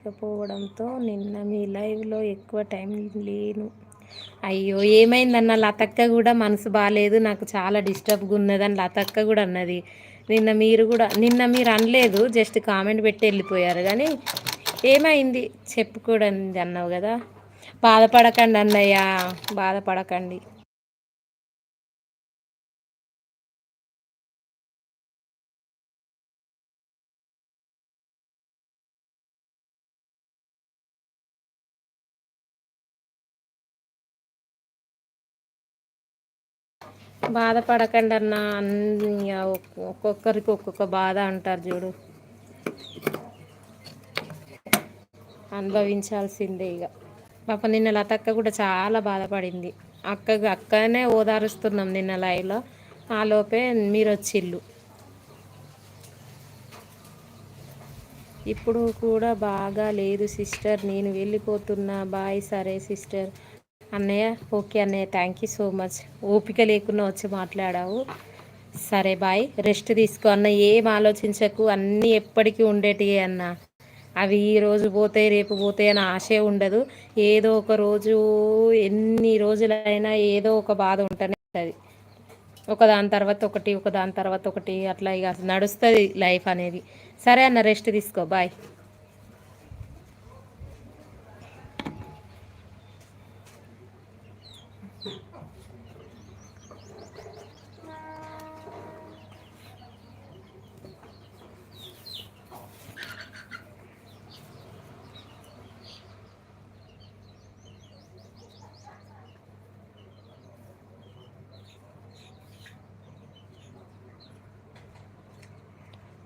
లేకపోవడంతో నిన్న మీ లైవ్లో ఎక్కువ టైం లేను. అయ్యో ఏమైందన్న లతక్క కూడా మనసు బాగాలేదు నాకు చాలా డిస్టర్బ్గా ఉన్నదని లతక్క కూడా అన్నది. నిన్న మీరు కూడా నిన్న మీరు అనలేదు జస్ట్ కామెంట్ పెట్టి వెళ్ళిపోయారు. కానీ ఏమైంది? చెప్పుకోవడం అన్నావు కదా. బాధపడకండి అన్నయ్య బాధపడకండి. బాధపడకండి అన్న ఒక్కొక్కరికి ఒక్కొక్క బాధ అంటారు చూడు. అనుభవించాల్సిందే ఇక పాప నిన్న లతక్క కూడా చాలా బాధపడింది. అక్క అక్కనే ఓదారుస్తున్నాం నిన్న లైవ్లో. ఆ లోపే మీరు వచ్చిల్లు ఇప్పుడు కూడా బాగా లేదు సిస్టర్. నేను వెళ్ళిపోతున్నా. బాయ్ సరే సిస్టర్. అన్నయ్య ఓకే అన్నయ్య థ్యాంక్ యూ సో మచ్ ఓపిక లేకుండా వచ్చి మాట్లాడావు. సరే బాయ్ రెస్ట్ తీసుకో అన్న ఏం ఆలోచించకు. అన్నీ ఎప్పటికీ ఉండేటివి అన్న. అవి ఈ రోజు పోతాయి రేపు పోతాయి అని ఆశే ఉండదు. ఏదో ఒక రోజు ఎన్ని రోజులైనా ఏదో ఒక బాధ ఉంటూనే ఉంటుంది. ఒక దాని తర్వాత ఒకటి ఒక దాని తర్వాత ఒకటి అట్లా ఇక నడుస్తుంది లైఫ్ అనేది. సరే అన్న రెస్ట్ తీసుకో. బాయ్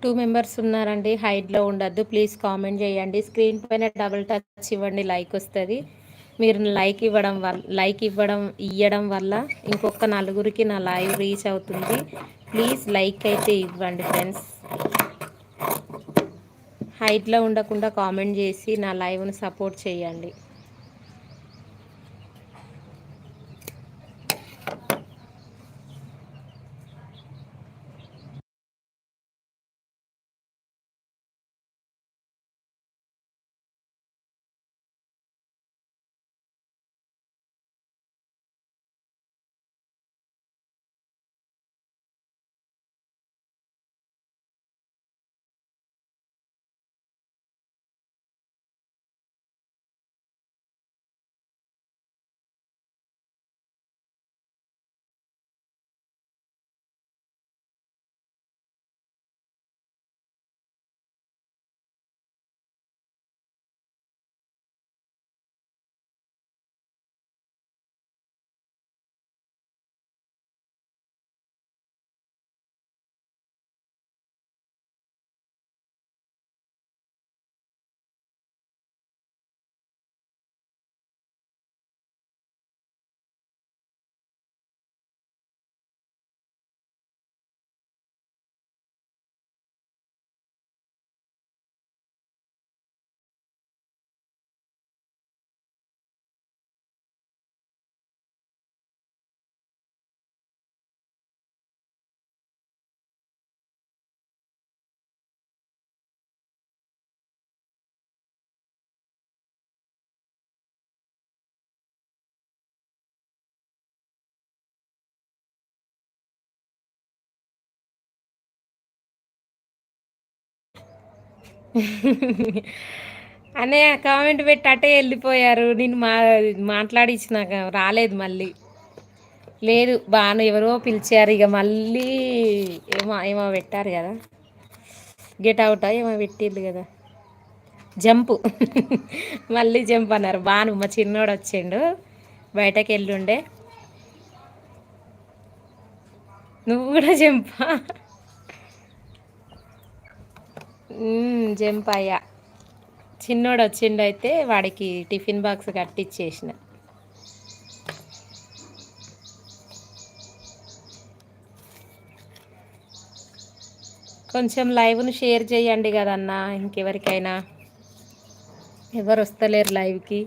టూ మెంబర్స్ ఉన్నారండి. హైట్లో ఉండద్దు. ప్లీజ్ కామెంట్ చేయండి. స్క్రీన్ పైన డబుల్ టచ్ ఇవ్వండి. లైక్ వస్తుంది. మీరు లైక్ ఇవ్వడం వల్ల లైక్ ఇవ్వడం ఇవ్వడం వల్ల ఇంకొక నలుగురికి నా లైవ్ రీచ్ అవుతుంది. ప్లీజ్ లైక్ అయితే ఇవ్వండి ఫ్రెండ్స్. హైట్లో ఉండకుండా కామెంట్ చేసి నా లైవ్ను సపోర్ట్ చేయండి. అనే కామెంట్ పెట్టి అటే వెళ్ళిపోయారు. నేను మా మాట్లాడించినాక రాలేదు మళ్ళీ. లేదు బాను ఎవరో పిలిచారు. ఇక మళ్ళీ ఏమో ఏమో పెట్టారు కదా. గెట్ అవుట్ ఏమో పెట్టింది కదా. జంపు. మళ్ళీ జంప్ అన్నారు. బాను మా చిన్నోడు వచ్చిండు. బయటకు వెళ్ళుండే. నువ్వు కూడా జంపా? జంపయ్య చిన్నోడు వచ్చిండు అయితే వాడికి టిఫిన్ బాక్స్ కట్టిచ్చేసిన. కొంచెం లైవ్ను షేర్ చేయండి కదన్నా ఇంకెవరికైనా. ఎవరు వస్తలేరు లైవ్కి.